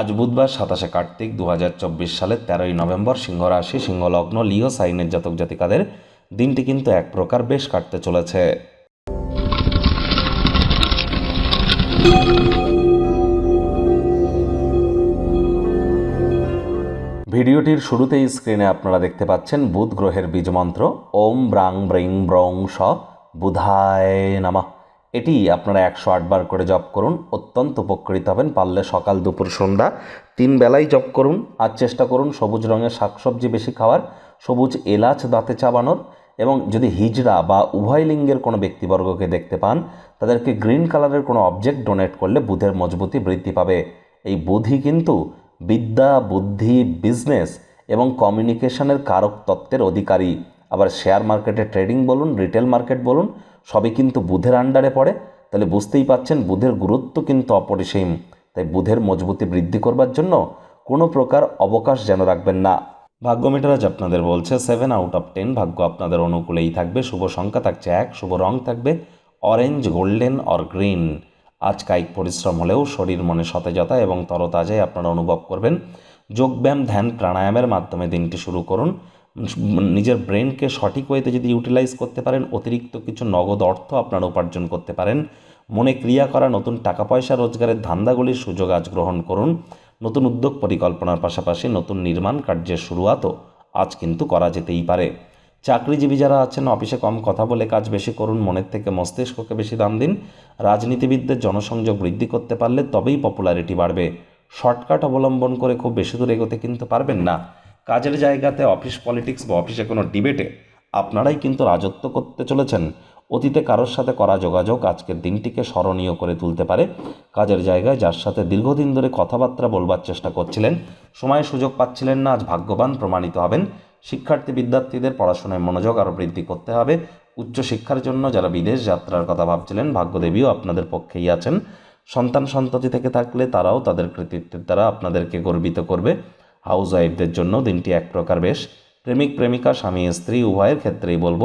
আজ বুধবার সাতাশে কার্তিক দু হাজার চব্বিশ সালের তেরোই নভেম্বর সিংহ রাশি সিংহ লগ্ন লিও সাইনের জাতক জাতিকাদের দিনটি কিন্তু এক প্রকার বেশ কাটতে চলেছে। ভিডিওটির শুরুতেই স্ক্রিনে আপনারা দেখতে পাচ্ছেন বুধ গ্রহের বীজমন্ত্র, ওম ব্রাং ব্রিং ব্রং স বুধায় নামা। এটি আপনারা একশো আটবার করে জপ করুন, অত্যন্ত উপকৃত হবেন। পারলে সকাল, দুপুর, সন্ধ্যা তিন বেলায় জপ করুন। আর চেষ্টা করুন সবুজ রঙের শাকসবজি বেশি খাওয়ার, সবুজ এলাচ দাঁতে চাবানোর এবং যদি হিজড়া বা উভয় লিঙ্গের কোনো ব্যক্তিবর্গকে দেখতে পান, তাদেরকে গ্রিন কালারের কোনো অবজেক্ট ডোনেট করলে বুধের মজবুতি বৃদ্ধি পাবে। এই বুধই কিন্তু বিদ্যা, বুদ্ধি, বিজনেস এবং কমিউনিকেশনের কারক তত্ত্বের অধিকারী। আবার শেয়ার মার্কেটে ট্রেডিং বলুন, রিটেল মার্কেট বলুন, সবই কিন্তু বুধের আন্ডারে পড়ে। তাহলে বুঝতেই পাচ্ছেন বুধের গুরুত্ব কিন্তু অপরিসীম। তাই বুধের মজবুতি বৃদ্ধি করবার জন্য কোনো প্রকার অবকাশ যেন রাখবেন না। ভাগ্য মিটারাজ আপনাদের বলছে সেভেন আউট অফ টেন ভাগ্য আপনাদের অনুকূলেই থাকবে। শুভ সংখ্যা থাকছে এক, শুভ রং থাকবে অরেঞ্জ গোল্ডেন অর গ্রিন আজ কায়িক পরিশ্রম হলেও শরীর মনে সতেজতা এবং তরতাজাই আপনারা অনুভব করবেন। যোগব্যায়াম, ধ্যান, প্রাণায়ামের মাধ্যমে দিনটি শুরু করুন। নিজের ব্রেনকে সঠিক ওয়েতে যদি ইউটিলাইজ করতে পারেন, অতিরিক্ত কিছু নগদ অর্থ আপনারা উপার্জন করতে পারেন। মনে ক্রিয়া করা, নতুন টাকা পয়সা, রোজগারের ধান্দাগুলির সুযোগ আজ গ্রহণ করুন। নতুন উদ্যোগ পরিকল্পনার পাশাপাশি নতুন নির্মাণ কার্যের শুরুয়াতও আজ কিন্তু করা যেতেই পারে। চাকরিজীবী যারা আছেন, অফিসে কম কথা বলে কাজ বেশি করুন, মনের থেকে মস্তিষ্ককে বেশি দাম দিন। রাজনীতিবিদদের জনসংযোগ বৃদ্ধি করতে পারলে তবেই পপুলারিটি বাড়বে। শর্টকাট অবলম্বন করে খুব বেশি দূর এগোতে কিন্তু পারবেন না। কাজের জায়গাতে অফিস পলিটিক্স বা অফিসে কোনো ডিবেটে আপনারাই কিন্তু রাজত্ব করতে চলেছেন। অতীতে কারোর সাথে করা যোগাযোগ আজকের দিনটিকে স্মরণীয় করে তুলতে পারে। কাজের জায়গায় যার সাথে দীর্ঘদিন ধরে কথাবার্তা বলবার চেষ্টা করছিলেন, সময় সুযোগ পাচ্ছিলেন না, আজ ভাগ্যবান, প্রমাণিত হবেন। শিক্ষার্থী বিদ্যার্থীদের পড়াশোনায় মনোযোগ আরও বৃদ্ধি করতে হবে। উচ্চশিক্ষার জন্য যারা বিদেশ যাত্রার কথা ভাবছিলেন, ভাগ্যদেবীও আপনাদের পক্ষেই আছেন। সন্তান সন্ততি থেকে থাকলে তারাও তাদের কৃতিত্বের দ্বারা আপনাদেরকে গর্বিত করবে। হাউস ওয়াইফদের জন্য দিনটি এক প্রকার বেশ। প্রেমিক, প্রেমিকা, স্বামী, স্ত্রী, উভয়ের ক্ষেত্রেই বলব,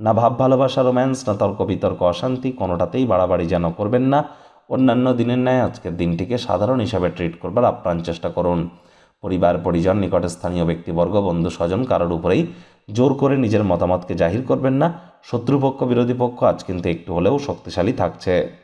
না ভাব, ভালোবাসা, রোম্যান্স, না তর্ক, বিতর্ক, অশান্তি, কোনোটাতেই বাড়াবাড়ি যেন করবেন না। অন্যান্য দিনের ন্যায় আজকের দিনটিকে সাধারণ হিসাবে ট্রিট করবার আপ্রাণ চেষ্টা করুন। পরিবার, পরিজন, নিকটে স্থানীয় ব্যক্তিবর্গ, বন্ধু, স্বজন কারোর উপরেই জোর করে নিজের মতামতকে জাহির করবেন না। শত্রুপক্ষ, বিরোধী পক্ষ আজ কিন্তু একটু হলেও শক্তিশালী থাকছে।